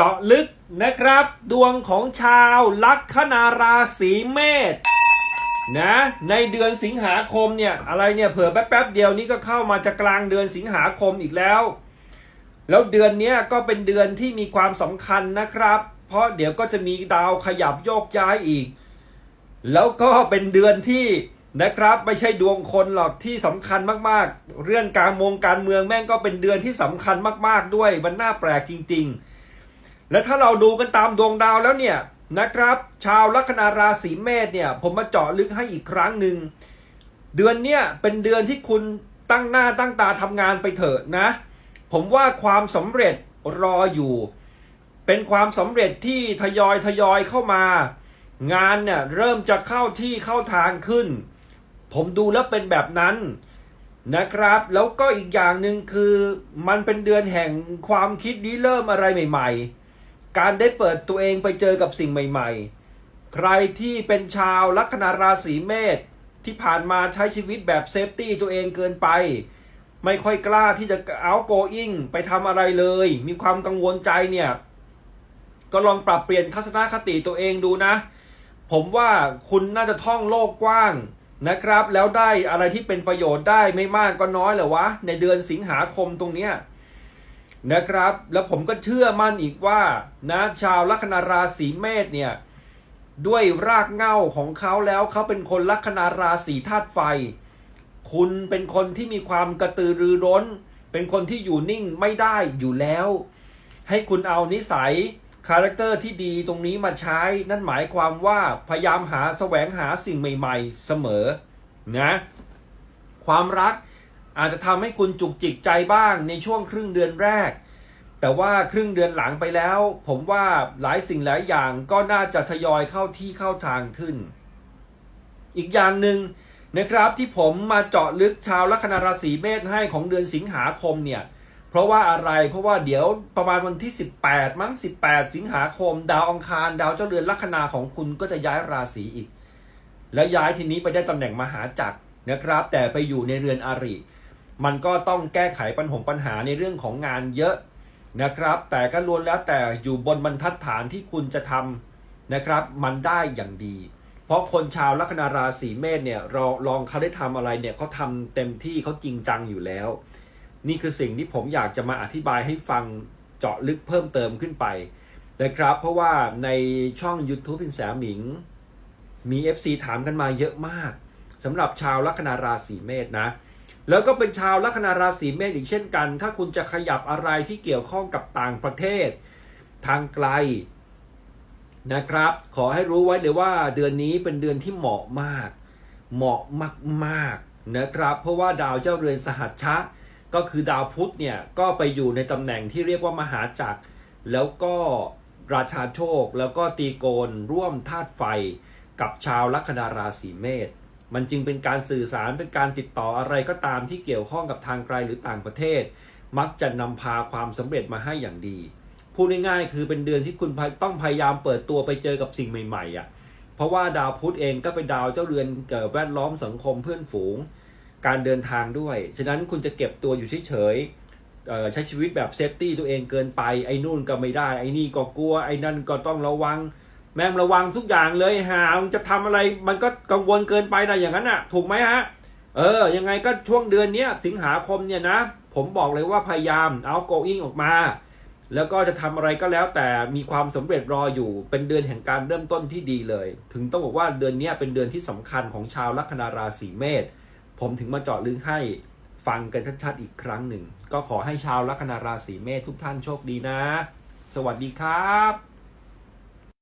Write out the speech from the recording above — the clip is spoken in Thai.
เจาะลึกนะครับ ดวงของชาวลัคนาราศีเมษนะในเดือนสิงหาคมเนี่ยอะไรเนี่ยเผื่อแป๊บๆเดียวนี้ก็เข้ามาจะกลางเดือนสิงหาคมอีกแล้ว แล้วเดือนนี้ก็เป็นเดือนที่มีความสำคัญนะครับ เพราะเดี๋ยวก็จะมีดาวขยับโยกย้ายอีก แล้วก็เป็นเดือนที่นะครับไม่ใช่ดวงคนหรอกที่สำคัญมากๆ เรื่องการมงการเมืองแม่งก็เป็นเดือนที่สำคัญมากๆด้วยมันน่าแปลกจริง ๆ และถ้าเราดูกันตามดวงดาวแล้วเนี่ยนะครับ ชาวลัคนาราศีเมษเนี่ย ผมมาเจาะลึกให้อีกครั้งหนึ่งเดือนเนี้ยเป็นเดือนที่คุณตั้งหน้าตั้งตาทำงานไปเถอะนะ ผมว่าความสำเร็จรออยู่ เป็นความสำเร็จที่ทยอยทยอยเข้ามา งานเนี่ยเริ่มจะเข้าที่เข้าทางขึ้น ผมดูแล้วเป็นแบบนั้นนะครับ แล้วก็อีกอย่างหนึ่งคือมันเป็นเดือนแห่งความคิดริเริ่มอะไรใหม่ ๆ การได้เปิดตัวเองไปเจอกับสิ่งใหม่ ๆ ใครที่เป็นชาวลัคนาราศีเมษที่ผ่านมาใช้ชีวิตแบบเซฟตี้ตัวเองเกินไป ไม่ค่อยกล้าที่จะเอาโกอิงไปทำอะไรเลย มีความกังวลใจเนี่ย ก็ลองปรับเปลี่ยนทัศนคติตัวเองดูนะ ผมว่าคุณน่าจะท่องโลกกว้างนะครับ แล้วได้อะไรที่เป็นประโยชน์ได้ไม่มากก็น้อยเหรอวะ ในเดือนสิงหาคมตรงเนี้ย นะครับ แล้วผมก็เชื่อมั่นอีกว่านะชาวลัคนาราศีเมษเนี่ยด้วยรากเหง้าของเขาแล้วเขาเป็นคนลัคนาราศีธาตุไฟ คุณเป็นคนที่มีความกระตือรือร้น เป็นคนที่อยู่นิ่งไม่ได้อยู่แล้ว ให้คุณเอานิสัยคาแรคเตอร์ที่ดีตรงนี้มาใช้ นั่นหมายความว่าพยายามหาแสวงหาสิ่งใหม่ ๆ เสมอนะความรัก อาจจะทำให้คุณจุกจิกใจบ้างในช่วงครึ่งเดือนแรก แต่ว่าครึ่งเดือนหลังไปแล้ว ผมว่าหลายสิ่งหลายอย่างก็น่าจะทยอยเข้าที่เข้าทางขึ้น อีกอย่างหนึ่งนะครับที่ผมมาเจาะลึกชาวลัคนาราศีเมษให้ของเดือนสิงหาคมเนี่ยเพราะว่าอะไรเพราะว่าเดี๋ยวประมาณวันที่ 18 มั้ง 18 สิงหาคม ดาวอังคาร ดาวเจ้าเรือนลัคนาของคุณก็จะย้ายราศีอีก แล้วย้ายทีนี้ไปได้ตำแหน่งมหาจักรนะครับ แต่ไปอยู่ในเรือนอาริ มันก็ต้องแก้ไขปัญหาปัญหาในเรื่องของงานเยอะนะครับ แต่ก็ล้วนแล้วแต่อยู่บนบรรทัดฐานที่คุณจะทำนะครับ มันได้อย่างดี เพราะคนชาวลัคนาราศีเมษเนี่ยลองลองเขาได้ทำอะไรเนี่ยเขาทำเต็มที่เขาจริงจังอยู่แล้ว นี่คือสิ่งที่ผมอยากจะมาอธิบายให้ฟังเจาะลึกเพิ่มเติมขึ้นไปนะครับ เพราะว่าในช่อง YouTube พินแสหมิง มี FC ถามกันมาเยอะมากสำหรับชาวลัคนาราศีเมษนะ แล้วก็เป็นชาวลัคนาราศีเมษอีกเช่นกัน ถ้าคุณจะขยับอะไรที่เกี่ยวข้องกับต่างประเทศ ทางไกลนะครับ ขอให้รู้ไว้เลยว่าเดือนนี้เป็นเดือนที่เหมาะมาก เหมาะมากๆนะครับ เพราะว่าดาวเจ้าเรือนสหัชชะ ก็คือดาวพุธเนี่ยก็ไปอยู่ในตำแหน่งที่เรียกว่ามหาจักร แล้วก็ราชาโชค แล้วก็ตีโกนร่วมธาตุไฟกับชาวลัคนาราศีเมษ มันจึงเป็นการสื่อสารเป็นการติดต่ออะไรก็ตามที่เกี่ยวข้องกับทางไกลหรือต่างประเทศ มักจะนำพาความสำเร็จมาให้อย่างดีพูดง่ายๆคือเป็นเดือนที่คุณต้องพยายามเปิดตัวไปเจอกับสิ่งใหม่ๆอะเพราะว่าดาวพุธเองก็เป็นดาวเจ้าเรือนเกี่ยวกับแวดล้อมสังคมเพื่อนฝูง การเดินทางด้วย ฉะนั้นคุณจะเก็บตัวอยู่เฉยๆใช้ชีวิตแบบเซฟตี้ตัวเองเกินไปไอ้นู่นก็ไม่ได้ไอ้นี่ก็กลัวไอ้นั่นก็ต้องระวัง แม่งระวังทุกอย่างเลยหาจะทำอะไรมันก็กังวลเกินไปนะอย่างนั้นอะ ถูกไหมฮะ เออ ยังไงก็ช่วงเดือนเนี้ยสิงหาคมเนี่ยนะ ผมบอกเลยว่าพยายามเอา going ออกมา แล้วก็จะทำอะไรก็แล้วแต่มีความสำเร็จรออยู่เป็นเดือนแห่งการเริ่มต้นที่ดีเลย ถึงต้องบอกว่าเดือนนี้เป็นเดือนที่สำคัญของชาวลัคนาราศีเมษผมถึงมาเจาะลึกให้ฟังกันชัดๆอีกครั้งหนึ่ง ก็ขอให้ชาวลัคนาราศีเมษทุกท่านโชคดีนะ สวัสดีครับ